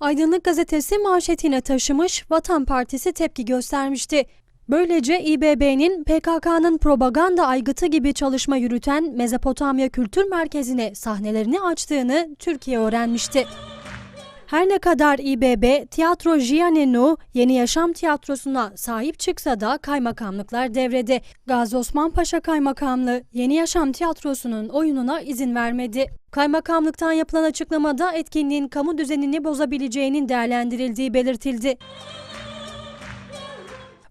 Aydınlık gazetesi manşetine taşımış, Vatan Partisi tepki göstermişti. Böylece İBB'nin PKK'nın propaganda aygıtı gibi çalışma yürüten Mezopotamya Kültür Merkezi'ne sahnelerini açtığını Türkiye öğrenmişti. Her ne kadar İBB, Tiyatro Giannino Yeni Yaşam Tiyatrosu'na sahip çıksa da kaymakamlıklar devrede. Gazi Osman Paşa Kaymakamlığı Yeni Yaşam Tiyatrosu'nun oyununa izin vermedi. Kaymakamlıktan yapılan açıklamada etkinliğin kamu düzenini bozabileceğinin değerlendirildiği belirtildi.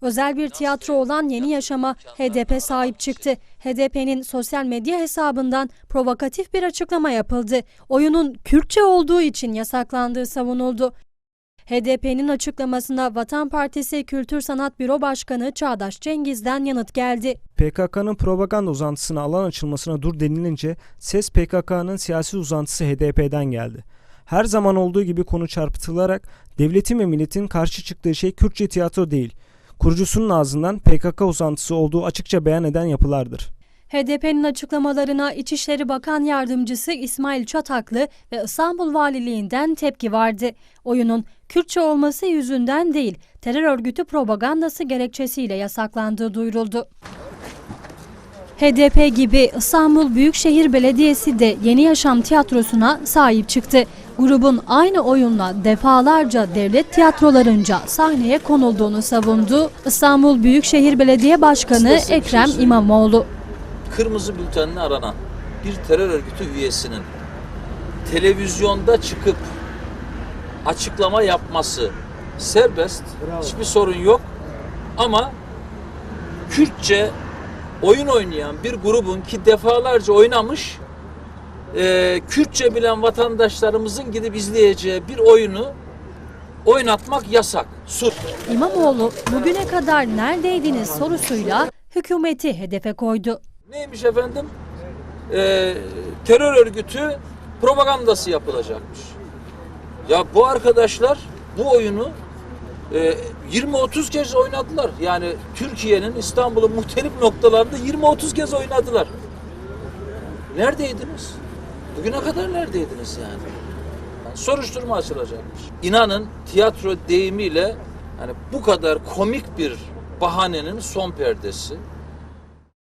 Özel bir tiyatro olan Yeni Yaşam'a HDP sahip çıktı. HDP'nin sosyal medya hesabından provokatif bir açıklama yapıldı. Oyunun Kürtçe olduğu için yasaklandığı savunuldu. HDP'nin açıklamasına Vatan Partisi Kültür Sanat Büro Başkanı Çağdaş Cengiz'den yanıt geldi. PKK'nın propaganda uzantısına alan açılmasına dur denilince ses PKK'nın siyasi uzantısı HDP'den geldi. Her zaman olduğu gibi konu çarpıtılarak devletin ve milletin karşı çıktığı şey Kürtçe tiyatro değil, kurucusunun ağzından PKK uzantısı olduğu açıkça beyan eden yapılardır. HDP'nin açıklamalarına İçişleri Bakan Yardımcısı İsmail Çataklı ve İstanbul Valiliğinden tepki vardı. Oyunun Kürtçe olması yüzünden değil, terör örgütü propagandası gerekçesiyle yasaklandığı duyuruldu. HDP gibi İstanbul Büyükşehir Belediyesi de Yeni Yaşam Tiyatrosu'na sahip çıktı. Grubun aynı oyunla defalarca devlet tiyatrolarınca sahneye konulduğunu savundu. İstanbul Büyükşehir Belediye Başkanı şey Ekrem söyleyeyim. İmamoğlu. kırmızı bültenine aranan bir terör örgütü üyesinin televizyonda çıkıp açıklama yapması serbest, hiçbir sorun yok. Ama Kürtçe oyun oynayan bir grubun ki defalarca oynamış, e, Kürtçe bilen vatandaşlarımızın gidip izleyeceği bir oyunu oynatmak yasak. Suç. İmamoğlu bugüne kadar neredeydiniz sorusuyla hükümeti hedefe koydu. Neymiş efendim? Ee, terör örgütü propagandası yapılacakmış. Ya bu arkadaşlar bu oyunu e, 20-30 kez oynadılar. Yani Türkiye'nin İstanbul'un muhtelif noktalarında 20-30 kez oynadılar. Neredeydiniz? Bugüne kadar neredeydiniz yani? Yani soruşturma açılacakmış. İnanın tiyatro deyimiyle hani bu kadar komik bir bahanenin son perdesi